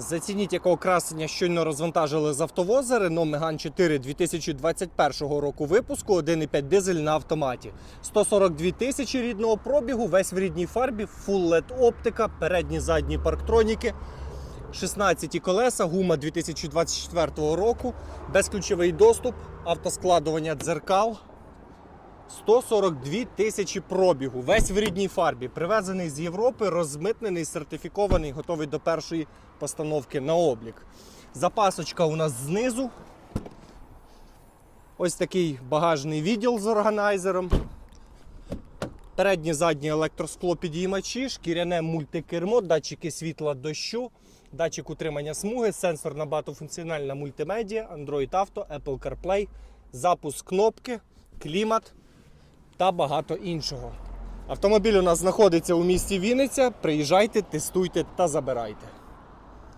Зацініть, якого красення щойно розвантажили з автовоза Renault Megane 4 2021 року випуску 1,5 дизель на автоматі. 142 тисячі рідного пробігу, весь в рідній фарбі, Full LED оптика, передні задні парктроніки. 16 колеса, гума 2024 року, безключовий доступ, автоскладування дзеркал. 142 тисячі пробігу, весь в рідній фарбі, привезений з Європи, розмитнений, сертифікований, готовий до першої постановки на облік. Запасочка у нас знизу. Ось такий багажний відділ з органайзером. Переднє заднє електроскло підіймачі, шкіряне мультикермо, датчики світла дощу, датчик утримання смуги, сенсорна багатофункціональна мультимедіа, Android Auto, Apple CarPlay, запуск кнопки, клімат та багато іншого. Автомобіль у нас знаходиться у місті Вінниця. Приїжджайте, тестуйте та забирайте.